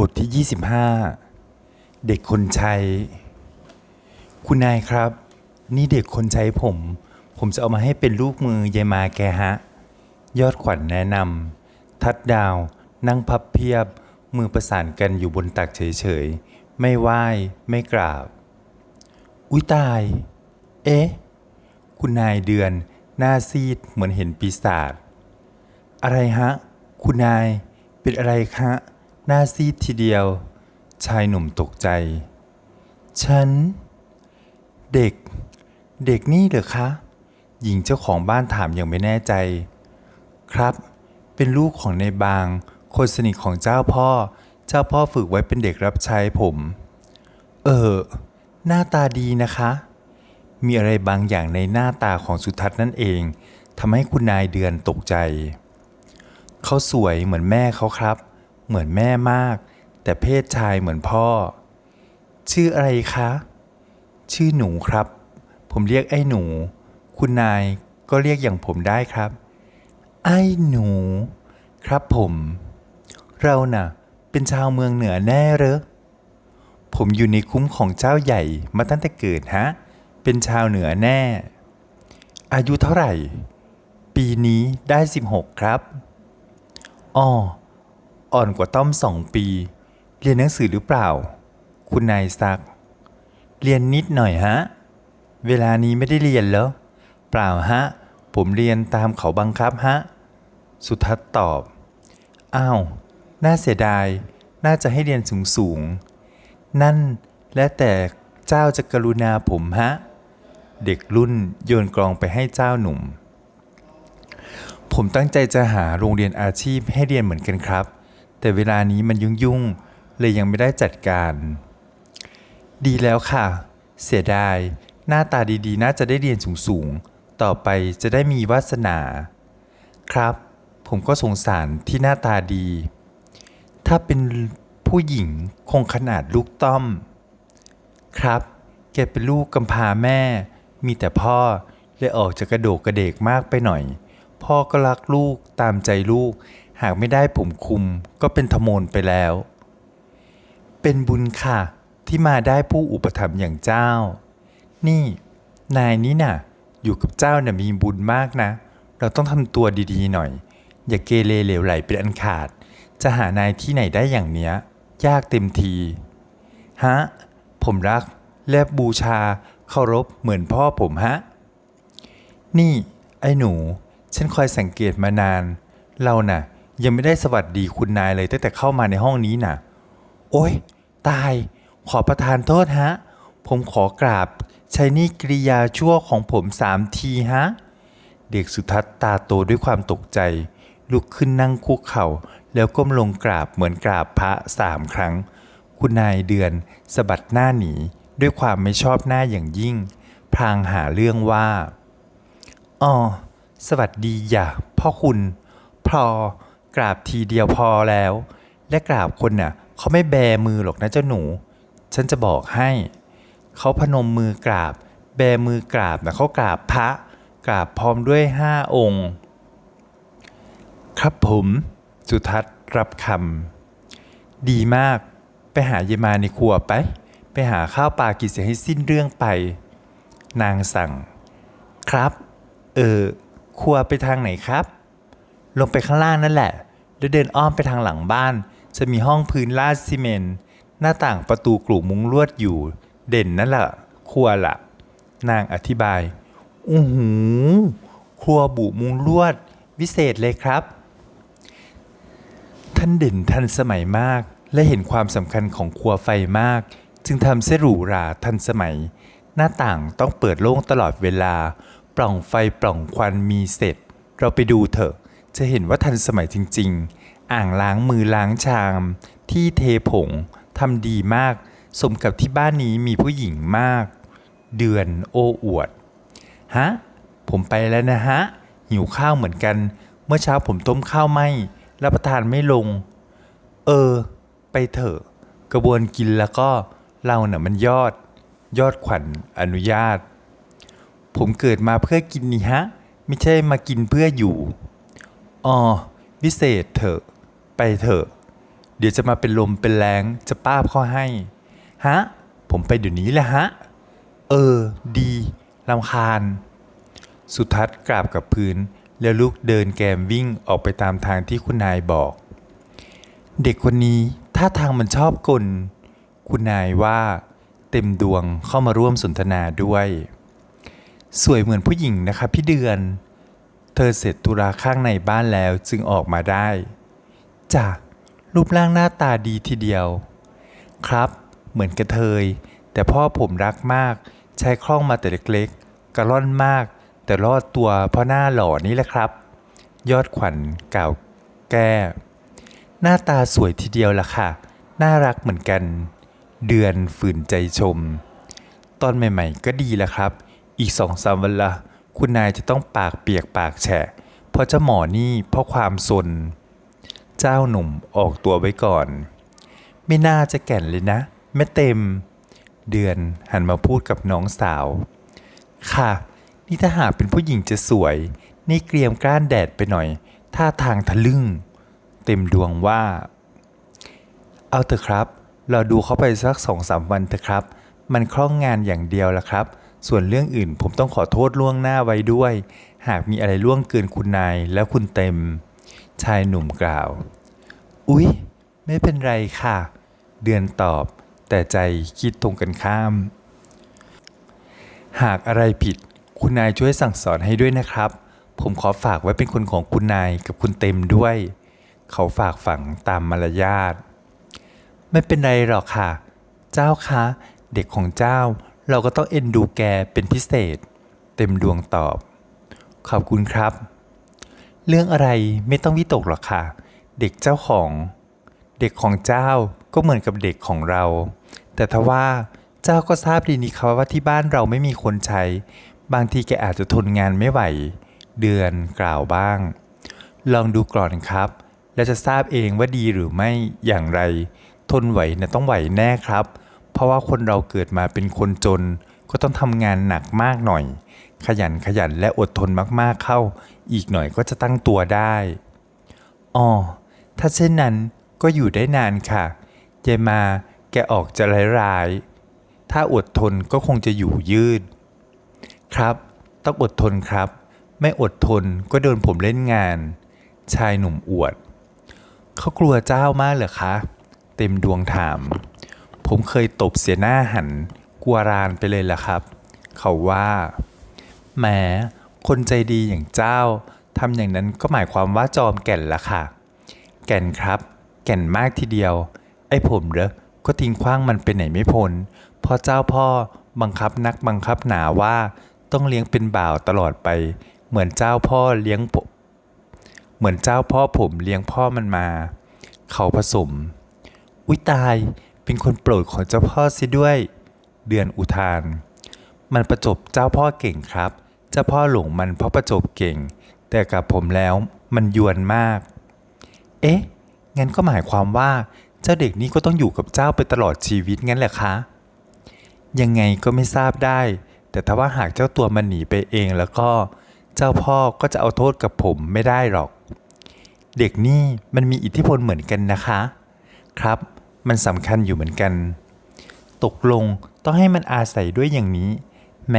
บทที่ 25 เด็กคนใช้ คุณนายครับ นี่เด็กคนใช้ผม ผมจะเอามาให้เป็นลูกมือยายมาแกฮะ ยอดขวัญแนะนำ ทัดดาว นั่งพับเพียบ มือประสานกันอยู่บนตักเฉยๆ ไม่ไหว้ ไม่กราบ อุ้ยตาย เอ๊ะ คุณนายเดือน หน้าซีดเหมือนเห็นปีศาจ อะไรฮะ คุณนาย เป็นอะไรคะ หน้าซีดทีเดียว ชายหนุ่มตกใจ ฉัน เด็ก เด็กนี่เหรอคะ หญิงเจ้าของบ้านถามอย่างไม่แน่ใจ ครับ เป็นลูกของในบาง คนสนิทของเจ้าพ่อ เจ้าพ่อฝึกไว้เป็นเด็กรับใช้ผม เออ หน้าตาดีนะคะ มีอะไรบางอย่างในหน้าตาของสุทัศน์นั่นเองทำให้คุณนายเดือนตกใจ เขาสวยเหมือนแม่เขาครับ เหมือนแม่มาก แต่เพศชายเหมือนพ่อ ชื่ออะไรคะ ชื่อหนูครับ ผมเรียกไอ้หนู คุณนายก็เรียกอย่างผมได้ครับ ไอ้หนู ครับผม เราน่ะ เป็นชาวเมืองเหนือแน่เหรอผมอยู่ในคุ้มของเจ้าใหญ่มาตั้งแต่เกิดฮะ เป็นชาวเหนือแน่ อายุเท่าไหร่ ปีนี้ได้ 16 ครับอ้อ อ่อนกว่าต้อมสองปี เรียนหนังสือหรือเปล่า คุณนายซัก เรียนนิดหน่อยฮะ เวลานี้ไม่ได้เรียนแล้ว เปล่าฮะ ผมเรียนตามเขาบังคับฮะ สุทัศน์ตอบ อ้าว น่าเสียดาย น่าจะให้เรียนสูงสูงๆนั่นและแต่เจ้าจะกรุณาผมฮะ เด็กรุ่นโยนกลองไปให้เจ้าหนุ่มผมตั้งใจจะหาโรงเรียนอาชีพให้เรียนเหมือนกันครับ แต่เวลานี้มันยุ่งๆเลยยังไม่ได้จัดการ ดีแล้วค่ะ เสียดาย หน้าตาดีๆ น่าจะได้เรียนสูงๆ ต่อไปจะได้มีวาสนา ครับ ผมก็สงสารที่หน้าตาดี ถ้าเป็นผู้หญิงคงขนาดลูกต้อม ครับ แกเป็นลูกกำพร้าแม่ มีแต่พ่อเลยออกจะกระโดกกระเดกมากไปหน่อย พ่อก็รักลูกตามใจลูก หากไม่ได้ผมคุมก็เป็นทโมนไปแล้ว เป็นบุญค่ะ ที่มาได้ผู้อุปถัมภ์อย่างเจ้า นี่ นายนี่น่ะ อยู่กับเจ้าน่ะมีบุญมากนะ เราต้องทำตัวดีๆหน่อย อย่าเกเรเหลวไหลเป็นอันขาด จะหานายที่ไหนได้อย่างเนี้ย ยากเต็มทีฮะผมรักและบูชาเคารพเหมือนพ่อผมฮะ นี่ ไอ้หนู ฉันคอยสังเกตมานาน เราน่ะ ยังไม่ได้สวัสดีคุณนายเลยตั้งแต่เข้ามาในห้องนี้น่ะ โอ๊ยตาย ขอประทานโทษฮะ ผมขอกราบใช้นี่กริยาชั่วของผมสามทีฮะ เด็กสุทัศตาโตด้วยความตกใจ ลุกขึ้นนั่งคุกเข่า แล้วก้มลงกราบเหมือนกราบพระสามครั้ง คุณนายเดือนสะบัดหน้าหนี ด้วยความไม่ชอบหน้าอย่างยิ่งพลางหาเรื่องว่าอ๋อสวัสดีอย่าพ่อคุณพอ กราบทีเดียวพอแล้ว และกราบคนน่ะเขาไม่แบมือหรอกนะเจ้าหนู ฉันจะบอกให้ เขาพนมมือกราบ แบมือกราบนะเขากราบพระ กราบพร้อมด้วยห้าองค์ ครับผมสุทัศน์รับคำดีมากไปหาเยมาในครัวไป ไปหาข้าวปลากินเสียให้สิ้นเรื่องไป นางสั่ง ครับ เออครัวไปทางไหนครับ ลงไปข้างล่างนั่นแหละ แล้วเดินอ้อมไปทางหลังบ้าน จะมีห้องพื้นลาดซีเมนต์หน้าต่างประตูกลุ่มมุ้งลวดอยู่ เด่นนั่นแหละครัวละนางอธิบายอู้หูครัวบุมุงลวด วิเศษเลยครับ ท่านเด่นทันสมัยมาก และเห็นความสำคัญของครัวไฟมาก จึงทำเสหรูหราทันสมัย หน้าต่างต้องเปิดโล่งตลอดเวลา ปล่องไฟปล่องควันมีเสร็จ เราไปดูเถอะ จะเห็นว่าทันสมัยจริง ๆ อ่างล้างมือล้างชาม ที่เทผงทำดีมาก สมกับที่บ้านนี้มีผู้หญิงมาก เดือนโอ้อวด ฮะ ผมไปแล้วนะฮะ หิวข้าวเหมือนกัน เมื่อเช้าผมต้มข้าวไหมรับประทานไม่ลง เออ ไปเถอะ กระบวนกินแล้วก็เราเน่ะมันยอด ยอดขวัญอนุญาต ผมเกิดมาเพื่อกินนี่ฮะ ไม่ใช่มากินเพื่ออยู่ อ๋อวิเศษเถอะ ไปเถอะ เดี๋ยวจะมาเป็นลมเป็นแรงจะป้าบเข้อให้ ฮะ ผมไปเดี๋ยวนี้แหละฮะ เออ ดีลำคาญ สุทัศน์กราบกับพื้น แล้วลุกเดินแกมวิ่งออกไปตามทางที่คุณนายบอก เด็กคนนี้ท่าทางมันชอบกล คุณนายว่า เต็มดวงเข้ามาร่วมสนทนาด้วย สวยเหมือนผู้หญิงนะคะพี่เดือน เธอเสร็จธุระข้างในบ้านแล้วจึงออกมาได้จ้ะรูปร่างหน้าตาดีทีเดียว ครับ เหมือนกระเทย แต่พ่อผมรักมาก ใช้คล่องมาแต่เล็กๆ กระล่อนมาก แต่รอดตัวเพราะหน้าหล่อนี่แหละครับ ยอดขวัญกล่าวแก้ หน้าตาสวยทีเดียวล่ะค่ะ น่ารักเหมือนกัน เดือนฝืนใจชม ตอนใหม่ๆก็ดีแหละครับ อีกสองสามวันละ คุณนายจะต้องปากเปียกปากแฉะ เพราะเจ้าหมอนี่เพราะความสน เจ้าหนุ่มออกตัวไว้ก่อน ไม่น่าจะแก่นเลยนะไม่เต็ม เดือนหันมาพูดกับน้องสาว ค่ะ นี่ถ้าหากเป็นผู้หญิงจะสวย นี่เกรียมกล้านแดดไปหน่อย ท่าทางทะลึ่ง เต็มดวงว่า เอาเถอะครับ เราดูเขาไปสักสองสามวันเถอะครับ มันคล่องงานอย่างเดียวละครับ ส่วนเรื่องอื่นผมต้องขอโทษล่วงหน้าไว้ด้วย หากมีอะไรล่วงเกินคุณนายและคุณเต็ม ชายหนุ่มกล่าว อุ๊ย ไม่เป็นไรค่ะ เดือนตอบ แต่ใจคิดตรงกันข้าม หากอะไรผิด คุณนายช่วยสั่งสอนให้ด้วยนะครับ ผมขอฝากไว้เป็นคนของคุณนายกับคุณเต็มด้วย เขาฝากฝังตามมารยาท ไม่เป็นไรหรอกค่ะ เจ้าคะ เด็กของเจ้า เราก็ต้องเอ็นดูแกเป็นพิเศษ เต็มดวงตอบ ขอบคุณครับ เรื่องอะไรไม่ต้องวิตกหรอกค่ะ เด็กเจ้าของ เด็กของเจ้าก็เหมือนกับเด็กของเรา แต่ทว่าเจ้าก็ทราบดีนี่ครับว่าที่บ้านเราไม่มีคนใช้ บางทีแกอาจจะทนงานไม่ไหว เดือนกล่าวบ้าง ลองดูก่อนครับ และจะทราบเองว่าดีหรือไม่อย่างไร ทนไหวนะต้องไหวแน่ครับ เพราะว่าคนเราเกิดมาเป็นคนจน ก็ต้องทำงานหนักมากหน่อย ขยันขยันและอดทนมากๆเข้า อีกหน่อยก็จะตั้งตัวได้อ๋อถ้าเช่นนั้นก็อยู่ได้นานค่ะยายมาแกออกจะร้ายๆถ้าอดทนก็คงจะอยู่ยืด ครับ ต้องอดทนครับ ไม่อดทนก็โดนผมเล่นงาน ชายหนุ่มอวด เขากลัวเจ้ามากเหรอคะ เต็มดวงถาม ผมเคยตบเสียหน้าหันกลัวรานไปเลยล่ะครับ เขาว่าแหมคนใจดีอย่างเจ้าทำอย่างนั้นก็หมายความว่าจอมแก่นละค่ะ แก่นครับ แก่นมากทีเดียว ไอ้ผมเหรอก็ทิ้งขว้างมันไปไหนไม่พ้นพราะเจ้าพ่อบังคับนักบังคับหนาว่าต้องเลี้ยงเป็นบ่าวตลอดไป เหมือนเจ้าพ่อเลี้ยงผมเหมือนเจ้าพ่อผมเลี้ยงพ่อมันมา เขาผสม อุ้ยตาย เป็นคนโปรดของเจ้าพ่อสิด้วย เดือนอุทาน มันประจบเจ้าพ่อเก่งครับ เจ้าพ่อหลงมันเพราะประจบเก่ง แต่กับผมแล้วมันยวนมาก เอ๊ะ งั้นก็หมายความว่าเจ้าเด็กนี้ก็ต้องอยู่กับเจ้าไปตลอดชีวิตงั้นแหละคะ ยังไงก็ไม่ทราบได้ แต่ถ้าว่าหากเจ้าตัวมันหนีไปเองแล้วก็ เจ้าพ่อก็จะเอาโทษกับผมไม่ได้หรอก เด็กนี่มันมีอิทธิพลเหมือนกันนะคะ ครับ มันสำคัญอยู่เหมือนกัน ตกลงต้องให้มันอาศัยด้วยอย่างนี้ แหม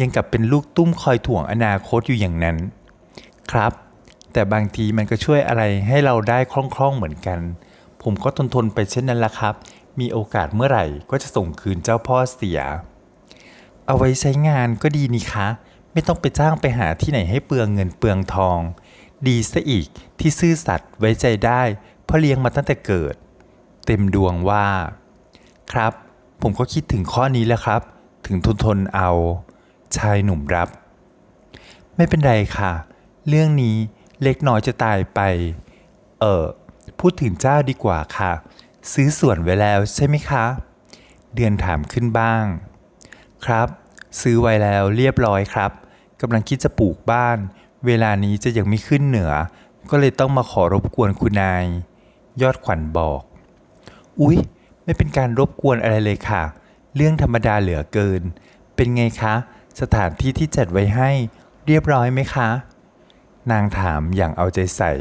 ยังกับเป็นลูกตุ้มคอยถ่วงอนาคตอยู่อย่างนั้น ครับ แต่บางทีมันก็ช่วยอะไรให้เราได้คล่องๆเหมือนกัน ผมก็ทนทนไปเช่นนั้นละครับ มีโอกาสเมื่อไหร่ก็จะส่งคืนเจ้าพ่อเสีย เอาไว้ใช้งานก็ดีนี่คะ ไม่ต้องไปจ้างไปหาที่ไหนให้เปลืองเงินเปลืองทอง ดีซะอีกที่ซื่อสัตย์ไว้ใจได้ เพราะเลี้ยงมาตั้งแต่เกิด เต็มดวงว่า ครับ ผมก็คิดถึงข้อนี้แหล้วครับ ถึงทนทนเอา ชายหนุ่มรับ ไม่เป็นไรค่ะ เรื่องนี้เล็กน้อยจะตายไป เออพูดถึงเจ้าดีกว่าค่ะ ซื้อส่วนไว้แล้วใช่ไหมคะ เดือนถามขึ้นบ้าง ครับ ซื้อไว้แล้วเรียบร้อยครับกำลังคิดจะปลูกบ้าน เวลานี้จะยังไม่ขึ้นเหนือ ก็เลยต้องมาขอรบกวนคุณนาย ยอดขวัญบอก อุ๊ย ไม่เป็นการรบกวนอะไรเลยค่ะ เรื่องธรรมดาเหลือเกิน เป็นไงคะ สถานที่ที่จัดไว้ให้ เรียบร้อยไหมคะ นางถามอย่างเอาใจใส่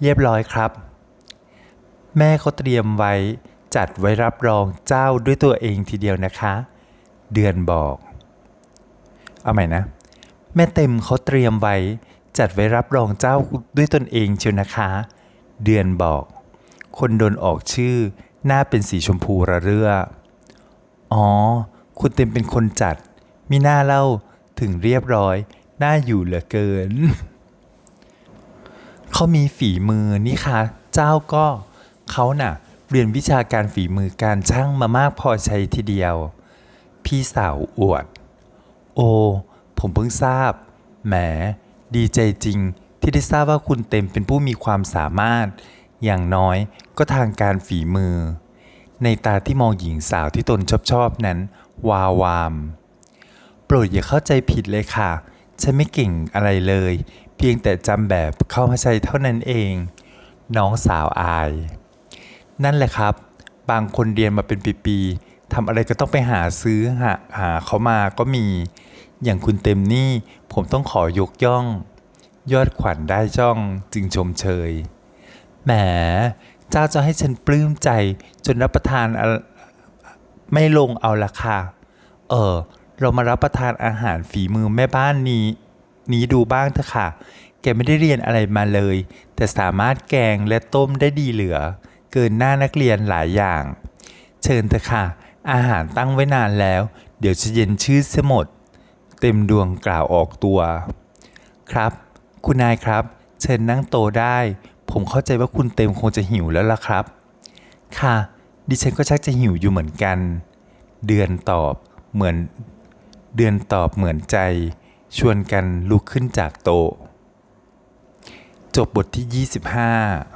เรียบร้อยครับ แม่เขาเตรียมไว้จัดไว้รับรองเจ้าด้วยตัวเองทีเดียวนะคะ เดือนบอก เอาใหม่นะ แม่เต็มเขาเตรียมไว้จัดไว้รับรองเจ้าด้วยตนเองเชียวนะคะ เดือนบอก คนโดนออกชื่อ หน้าเป็นสีชมพูระเรื่อ อ๋อ คุณเต็มเป็นคนจัด มีหน้าเล่าถึงเรียบร้อย หน่าอยู่เหลือเกิน เขามีฝีมือนี่ค่ะ เจ้าก็เขาน่ะ เรียนวิชาการฝีมือการช่างมามากพอใช้ทีเดียว พี่สาวอวด โอ้ผมเพิ่งทราบ แหม ดีใจจริงที่ได้ทราบว่าคุณเต็มเป็นผู้มีความสามารถ อย่างน้อย ก็ทางการฝีมือ ในตาที่มองหญิงสาวที่ตนชอบชอบนั้น วาวาม โปรดอย่าเข้าใจผิดเลยค่ะ ฉันไม่เก่งอะไรเลย เพียงแต่จำแบบเข้ามาใช้เท่านั้นเอง น้องสาวอาย นั่นแหละครับ บางคนเรียนมาเป็นปีๆทำอะไรก็ต้องไปหาซื้อหาหาเขามาก็มี อย่างคุณเต็มนี่ผมต้องขอยกย่อง ยอดขวัญได้จ้องจึงชมเชยแหม เจ้าจะให้ฉันปลื้มใจจนรับประทานไม่ลงเอาละค่ะ เออ เรามารับประทานอาหารฝีมือแม่บ้านนี้ นี้ดูบ้างเถอะค่ะ แกไม่ได้เรียนอะไรมาเลย แต่สามารถแกงและต้มได้ดีเหลือ เกินหน้านักเรียนหลายอย่าง เชิญเถอะค่ะ อาหารตั้งไว้นานแล้ว เดี๋ยวจะเย็นชื่อเสียหมด เต็มดวงกล่าวออกตัว ครับ คุณนายครับ เชิญนั่งโตได้ ผมเข้าใจว่าคุณเต็มคงจะหิวแล้วล่ะครับ ค่ะ ดิฉันก็ชักจะหิวอยู่เหมือนกัน เดือนตอบเหมือน เดือนตอบเหมือนใจ ชวนกันลุกขึ้นจากโต๊ะ จบบทที่ 25